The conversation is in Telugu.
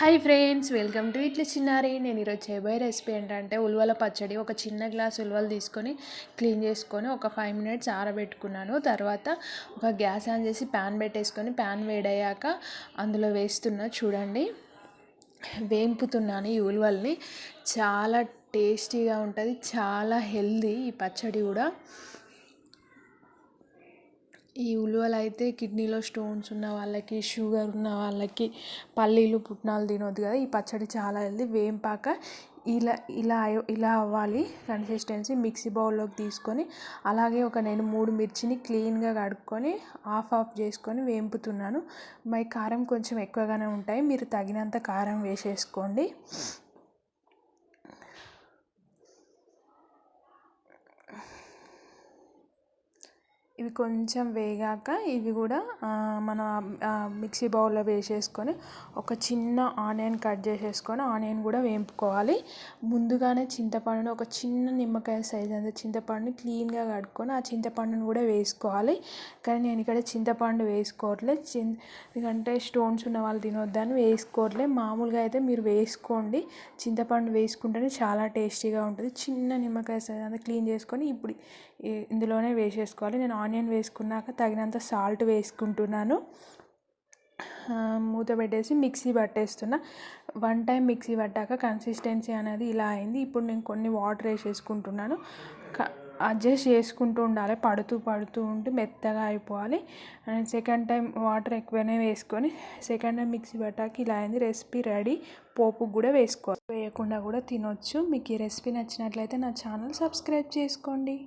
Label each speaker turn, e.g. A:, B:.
A: హాయ్ ఫ్రెండ్స్ వెల్కమ్ టు ఇట్లా చిన్నారి. నేను ఈరోజు చేయబోయే రెసిపీ ఏంటంటే ఉల్వల పచ్చడి. ఒక చిన్న గ్లాస్ ఉల్వలు తీసుకొని క్లీన్ చేసుకొని ఒక ఫైవ్ మినిట్స్ ఆరబెట్టుకున్నాను. తర్వాత ఒక గ్యాస్ ఆన్ చేసి ప్యాన్ పెట్టేసుకొని ప్యాన్ వేడయ్యాక అందులో వేస్తున్నా చూడండి వేంపుతున్నాను ఈ ఉల్వల్ని. చాలా టేస్టీగా ఉంటుంది చాలా హెల్దీ ఈ పచ్చడి కూడా. ఈ ఉలువలు అయితే కిడ్నీలో స్టోన్స్ ఉన్న వాళ్ళకి షుగర్ ఉన్న వాళ్ళకి పల్లీలు పుట్నాలు తినొద్దు కదా. ఈ పచ్చడి చాలా హెల్దీ వేంపాక ఇలా ఇలా ఇలా అవ్వాలి. కన్సిస్టెన్సీ మిక్సీ బౌల్లోకి తీసుకొని అలాగే ఒక నేను మూడు మిర్చిని క్లీన్గా కడుక్కొని ఆఫ్ ఆఫ్ చేసుకొని వేంపుతున్నాను. మై కారం కొంచెం ఎక్కువగానే ఉంటాయి. మీరు తగినంత కారం వేసేసుకోండి. ఇవి కొంచెం వేగాక ఇవి కూడా మన మిక్సీ బౌల్లో వేసేసుకొని ఒక చిన్న ఆనియన్ కట్ చేసేసుకొని ఆనియన్ కూడా వేపుకోవాలి. ముందుగానే చింతపండుని ఒక చిన్న నిమ్మకాయ సైజ్ అంత చింతపండుని క్లీన్గా కడుక్కొని ఆ చింతపండుని కూడా వేసుకోవాలి. కానీ నేను ఇక్కడ చింతపండు వేసుకోవట్లేదు చిన్ ఎందుకంటే స్టోన్స్ ఉన్న వాళ్ళు తినొద్దని వేసుకోవట్లేదు మామూలుగా అయితే మీరు వేసుకోండి. చింతపండు వేసుకుంటేనే చాలా టేస్టీగా ఉంటుంది. చిన్న నిమ్మకాయ సైజ్ అంతా క్లీన్ చేసుకొని ఇప్పుడు ఇందులోనే వేసేసుకోవాలి. నేను ఆనియన్ వేసుకున్నాక తగినంత సాల్ట్ వేసుకుంటున్నాను. మూత పెట్టేసి మిక్సీ పట్టేస్తున్నా. వన్ టైం మిక్సీ పట్టాక కన్సిస్టెన్సీ అనేది ఇలా అయింది. ఇప్పుడు నేను కొన్ని వాటర్ వేసేసుకుంటున్నాను. అడ్జస్ట్ చేసుకుంటూ ఉండాలి. పడుతూ పడుతూ ఉంటే మెత్తగా అయిపోవాలి. అండ్ సెకండ్ టైం వాటర్ ఎక్కువనే వేసుకొని సెకండ్ టైం మిక్సీ పట్టాక ఇలా అయింది. Recipe ready. పోపు కూడా వేసుకోవాలి. వేయకుండా కూడా తినొచ్చు. మీకు ఈ రెసిపీ నచ్చినట్లయితే నా ఛానల్ సబ్స్క్రైబ్ చేసుకోండి.